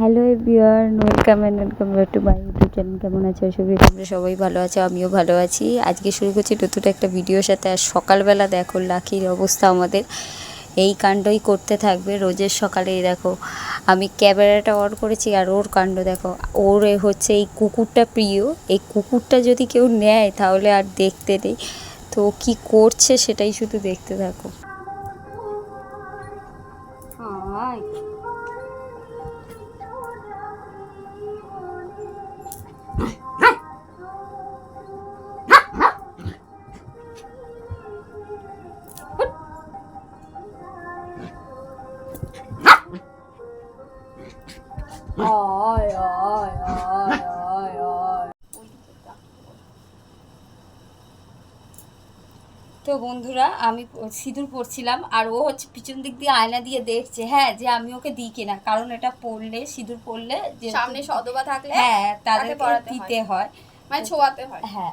Hello everyone welcome and welcome back to my YouTube channel কেমন আছো? আশা করি তোমরা সবাই ভালো আছো, আমিও ভালো আছি। আজকে শুরু করছি নতুন একটা ভিডিওর সাথে। আর সকালবেলা দেখো লাখির অবস্থা আমাদের। এই কাণ্ডই করতে থাকবে রোজের সকালেই দেখো। আমি ক্যামেরাটা অন করেছি আর ওর কাণ্ড, দেখো। ওর হচ্ছে এই কুকুরটা প্রিয়। এই কুকুরটা যদি কেউ নেয়, তাহলে আর দেখতে নেই। তো কি করছে সেটাই শুধু দেখতে থাকো। তো বন্ধুরা আমি সিঁদুর পরছিলাম আর ও হচ্ছে পিছন দিক দিয়ে আয়না দিয়ে দেখছে হ্যাঁ যে আমি ওকে দিই কিনা। কারণ এটা পরলে সিঁদুর পরলে যে সামনে সদবা থাকলে হ্যাঁ তাকে তাদেরকে দিতে হয়। মানে ছোঁয়াতে হয়। হ্যাঁ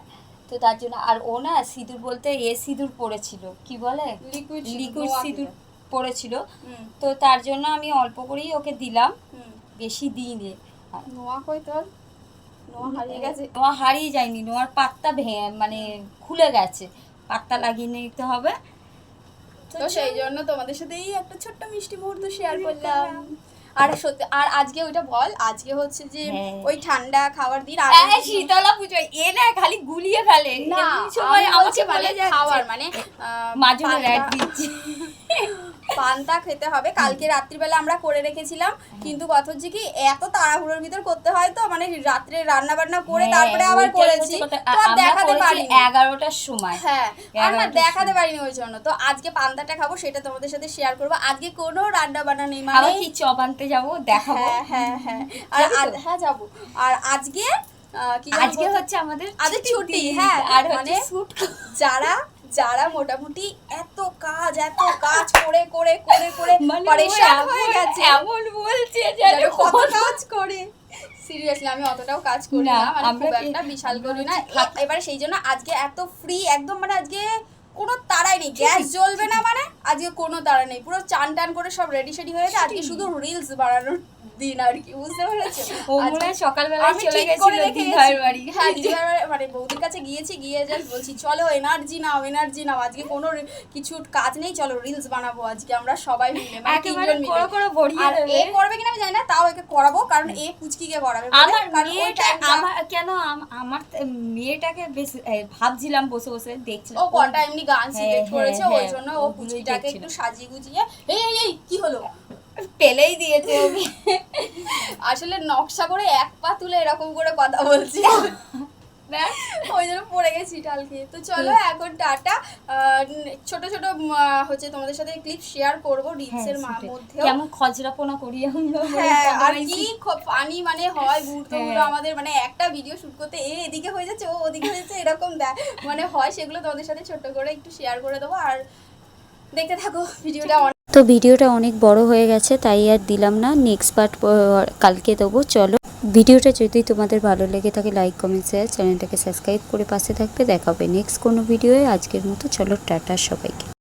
তো তার জন্য আর ও না সিঁদুর বলতে এ সিঁদুর পড়েছিল কি বলে? লিকুইড লিকুইড সিঁদুর। পড়েছিল। হুম। তো তার জন্য আমি অল্প করেই ওকে দিলাম। হুম। বেশি দিইনি। নোয়া কই তোর? নোয়া হারিয়ে গেছে। নোয়া হারিয়ে যায়নি। নোয়ার পাত্তা ভেঙে মানে খুলে গেছে। পাত্তা লাগিয়ে নিতে হবে। তো সেই জন্য তোমাদের সাথে এই একটা ছোট্ট মিষ্টি মুহূর্ত শেয়ার করলাম। আর সত্যি আর আজকে ওইটা বল আজকে হচ্ছে যে হ্যাঁ। ওই ঠান্ডা খাওয়ার দিন আর শীতলা পুজো এ না খালি গুলিয়ে ফেলে। না আমাকে মানে বলে যাচ্ছে। খাওয়ার মানে মাজুনের দিচ্ছি। পান্তা খেতে হবে। কালকে রাত্রিবেলা আমরা করে রেখেছিলাম। কিন্তু কথা হচ্ছে কি এত তাড়াহুড়োর ভিতর করতে হয় তো? মানে রাত্রে রান্না বান্না করে হ্যাঁ, তারপরে আবার করেছি। তো দেখাতে পারিনি। এগারোটার সময়। হ্যাঁ আর না দেখাতে পারিনি ওই জন্য। তো আজকে পান্তাটা খাব সেটা তোমাদের সাথে শেয়ার করব। আজকে কোনো রান্না বান্না নেই মানে কি চপ আনতে যাব দেখাবো? হ্যাঁ হ্যাঁ হ্যাঁ। আর হ্যাঁ যাব। আর আজকে আজকে হচ্ছে আমাদের আজকে ছুটি। হ্যাঁ আর মানে যারা যারা মোটামুটি এত কাজ এত কাজ করে করে করে করে মানে পরেশান হয়ে গেছে। এমন বলছে যেন কত কাজ করে। সিরিয়াসলি আমি অতটাও কাজ করি না, মানে খুব একটা বিশাল করি না। এবারে সেই জন্য আজকে এত ফ্রি একদম মানে আজকে কোনো তাড়াই নেই। গ্যাস জ্বলবে না মানে আজকে কোনো তাড়া নেই। পুরো চান টান করে সব রেডি সেডি হয়ে গেছে। আজকে শুধু রিলস বানানোর দিন আর কি বুঝতে পেরেছ? ও মনে হয় চলে গেছিল। বাড়ি। হ্যাঁ বাড়ি- মানে বৌদির কাছে গিয়েছি গিয়ে জাস্ট বলছি চলো এনার্জি নাও এনার্জি নাও। আজকে কোনো কিছু কাজ নেই। চলো রিলস বানাবো আজকে আমরা সবাই মিলে মানে তিনজন করে মিলে। করে ভরিয়ে আর এ করবে কিনা আমি জানি না তাও একে করাবো কারণ এ পুচকিকে করাবে আমার মেয়েটা আমার কেন আমার মেয়েটাকে বেশ ভাবছিলাম বসে বসে দেখছিলাম। ও কটা এমনি গান হ্যাঁ, সিলেক্ট হ্যাঁ, করেছে ওই হ্যাঁ, জন্য ও পুচকিটাকে একটু সাজিয়ে গুজিয়ে এই এই এই কি হলো? পেলেই দিয়েছে আসলে নকশা করে এক পা তুলে এরকম করে কথা বলছি। ওই জন্য পড়ে গেছি ডাল খেয়ে তো চলো এখন টাটা। ছোট ছোট হচ্ছে তোমাদের সাথে ক্লিপ শেয়ার করব রিলসের। মধ্যেও। কেমন খজরাপোনা করি আমরা হ্যাঁ আর কি ফানি মানে হয় হ্যাঁ। আমাদের মানে একটা ভিডিও শুট করতে এ এদিকে হয়ে যাচ্ছে ও ওদিকে হয়ে যাচ্ছে এরকম মানে হয় সেগুলো তোমাদের সাথে ছোট্ট করে একটু শেয়ার করে দেবো। আর দেখতে থাকো ভিডিওটা তো ভিডিওটা অনেক বড় হয়ে গেছে তাই আর দিলাম না নেক্সট পার্ট কালকে দেবো চলো। ভিডিওটা যদি তোমাদের ভালো লেগে থাকে লাইক কমেন্ট শেয়ার চ্যানেলটাকে সাবস্ক্রাইব করে পাশে থাকবে। দেখাবে নেক্সট কোনো ভিডিওয়ে আজকের মতো চলো, টাটা সবাইকে।